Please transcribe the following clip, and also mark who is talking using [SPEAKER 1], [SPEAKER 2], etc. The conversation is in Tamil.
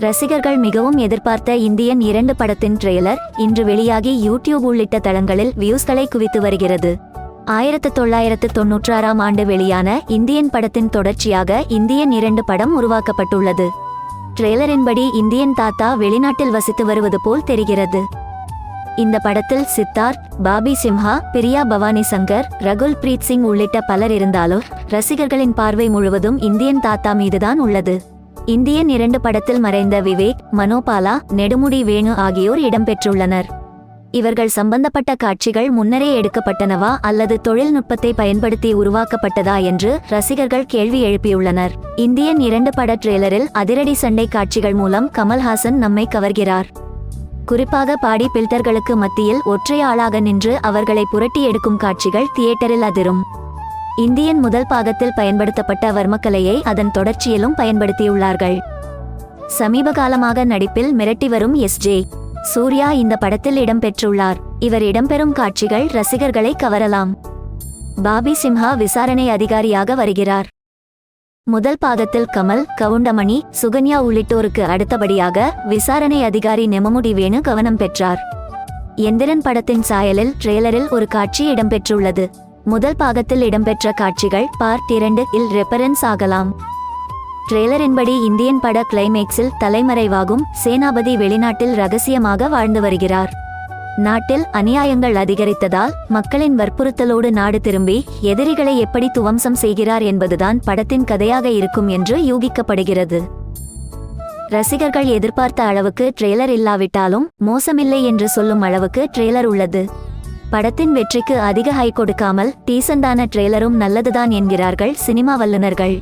[SPEAKER 1] ரசிகர்கள் மிகவும் எதிர்பார்த்த இந்தியன் இரண்டு படத்தின் ட்ரெய்லர் இன்று வெளியாகி யூடியூப் உள்ளிட்ட தளங்களில் வியூஸ்களை குவித்து வருகிறது. ஆயிரத்து தொள்ளாயிரத்து தொன்னூற்றாறாம் ஆண்டு வெளியான இந்தியன் படத்தின் தொடர்ச்சியாக இந்தியன் இரண்டு படம் உருவாக்கப்பட்டுள்ளது. ட்ரெய்லரின்படி இந்தியன் தாத்தா வெளிநாட்டில் வசித்து வருவது போல் தெரிகிறது. இந்த படத்தில் சித்தார்த் பாபி சிம்ஹா பிரியா பவானி சங்கர் ரகுல் பிரீத் சிங் உள்ளிட்ட பலர் இருந்தாலும் ரசிகர்களின் பார்வை முழுவதும் இந்தியன் தாத்தா மீதுதான் உள்ளது. இந்தியன் இரண்டு படத்தில் மறைந்த விவேக் மனோபாலா நெடுமுடி வேணு ஆகியோர் இடம்பெற்றுள்ளனர். இவர்கள் சம்பந்தப்பட்ட காட்சிகள் முன்னரே எடுக்கப்பட்டனவா அல்லது தொழில்நுட்பத்தை பயன்படுத்தி உருவாக்கப்பட்டதா என்று ரசிகர்கள் கேள்வி எழுப்பியுள்ளனர். இந்தியன் இரண்டு பட ட்ரெய்லரில் அதிரடி சண்டை காட்சிகள் மூலம் கமல்ஹாசன் நம்மை கவர்கிறார். குறிப்பாக பாடி பில்டர்களுக்கு மத்தியில் ஒற்றை ஆளாக நின்று அவர்களை புரட்டி எடுக்கும் காட்சிகள் தியேட்டரில் அதிரும். இந்தியன் முதல் பாகத்தில் பயன்படுத்தப்பட்ட வர்மக்கலையை அதன் தொடர்ச்சியிலும் பயன்படுத்தியுள்ளார்கள். சமீப காலமாக நடிப்பில் மிரட்டி வரும் எஸ் ஜே. சூர்யா இந்த படத்தில் இடம்பெற்றுள்ளார் இவர் இடம்பெறும் காட்சிகள் ரசிகர்களை கவரலாம். பாபி சிம்ஹா விசாரணை அதிகாரியாக வருகிறார். முதல் பாகத்தில் கமல் கவுண்டமணி சுகன்யா உள்ளிட்டோருக்கு அடுத்தபடியாக விசாரணை அதிகாரி நெமமுடி வேணு கவனம் பெற்றார். எந்திரன் படத்தின் சாயலில் ட்ரெய்லரில் ஒரு காட்சி இடம்பெற்றுள்ளது. முதல் பாகத்தில் இடம்பெற்ற காட்சிகள் பார்ட் இரண்டு இல் ரெஃபரன்ஸ் ஆகலாம். ட்ரெய்லரின்படி இந்தியன் பட கிளைமேக்ஸில் தலைமறைவாகும் சேனாபதி வெளிநாட்டில் ரகசியமாக வாழ்ந்து வருகிறார். நாட்டில் அநியாயங்கள் அதிகரித்ததால் மக்களின் வற்புறுத்தலோடு நாடு திரும்பி எதிரிகளை எப்படி துவம்சம் செய்கிறார் என்பதுதான் படத்தின் கதையாக இருக்கும் என்று யூகிக்கப்படுகிறது. ரசிகர்கள் எதிர்பார்த்த அளவுக்கு ட்ரெய்லர் இல்லாவிட்டாலும் மோசமில்லை என்று சொல்லும் அளவுக்கு ட்ரெய்லர் உள்ளது. படத்தின் வெற்றிக்கு அதிக ஹை கொடுக்காமல் டீசண்டான ட்ரெய்லரும் நல்லதுதான் என்கிறார்கள் சினிமா வல்லுநர்கள்.